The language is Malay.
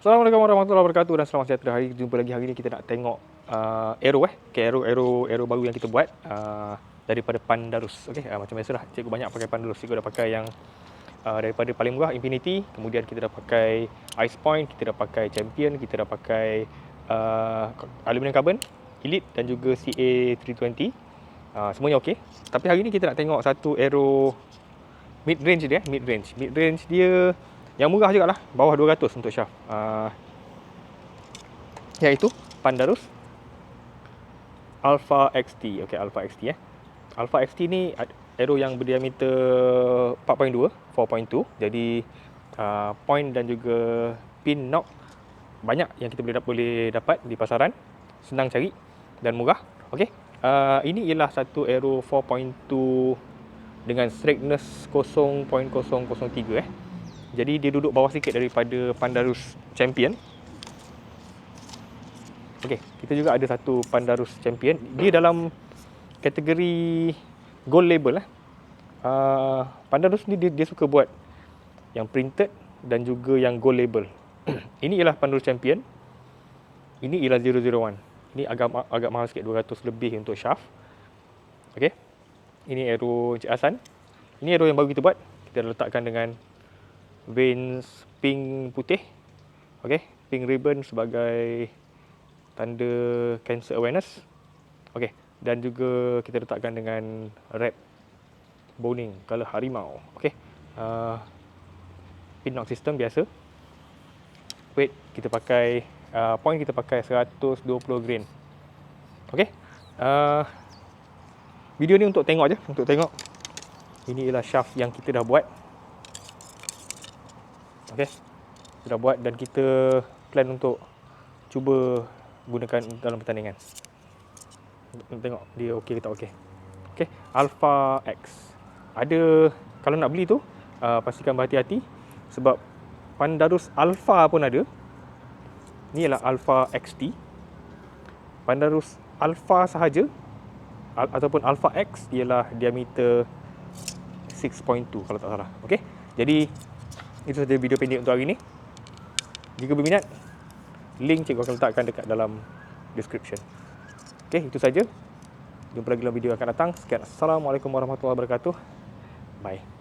Assalamualaikum warahmatullahi wabarakatuh dan selamat sejahtera. Hari jumpa lagi hari ni kita nak tengok uh, arrow eh. Okay, arrow arrow arrow baru yang kita buat uh, daripada Pandarus. Okey, uh, macam biasalah cikgu banyak pakai Pandarus. Cikgu dah pakai yang uh, daripada paling murah Infinity, kemudian kita dah pakai Ice Point, kita dah pakai Champion, kita dah pakai uh, aluminium carbon Elite dan juga CA320. Uh, semuanya okey. Tapi hari ni kita nak tengok satu arrow mid range dia, mid range. Mid range dia yang murah juga lah, bawah 200 untuk shaft. Uh, iaitu Pandarus Alpha XT. Okey, Alpha XT eh. Alpha XT ni arrow yang berdiameter 4.2, 4.2. Jadi uh, point dan juga pin knock banyak yang kita boleh, boleh dapat di pasaran. Senang cari dan murah. Okey. Uh, ini ialah satu arrow 4.2 dengan straightness 0.003 eh. Jadi dia duduk bawah sikit daripada Pandarus Champion. Okey, kita juga ada satu Pandarus Champion. Dia dalam kategori gold label lah. Uh, Pandarus ni dia, dia suka buat yang printed dan juga yang gold label. Ini ialah Pandarus Champion. Ini ialah 001. Ini agak agak mahal sikit 200 lebih untuk shaft. Okey. Ini arrow Encik Hassan. Ini arrow yang baru kita buat. Kita letakkan dengan veins pink putih. Okey, pink ribbon sebagai tanda cancer awareness. Okey, dan juga kita letakkan dengan red boning color harimau. Okey. Uh, pin knock system biasa. Weight kita pakai uh, point kita pakai 120 grain. Okey. Uh, video ni untuk tengok je, untuk tengok. Ini ialah shaft yang kita dah buat. Okey. Kita dah buat dan kita plan untuk cuba gunakan dalam pertandingan. Tengok dia okey ke tak okey. Okey, Alpha X. Ada kalau nak beli tu uh, pastikan berhati-hati sebab Pandarus Alpha pun ada. Ni ialah Alpha XT. Pandarus Alpha sahaja al- ataupun Alpha X ialah diameter 6.2 kalau tak salah. Okey. Jadi itu saja video pendek untuk hari ini. Jika berminat, link cikgu akan letakkan dekat dalam description. Okey, itu saja. Jumpa lagi dalam video akan datang. Sekian. Assalamualaikum warahmatullahi wabarakatuh. Bye.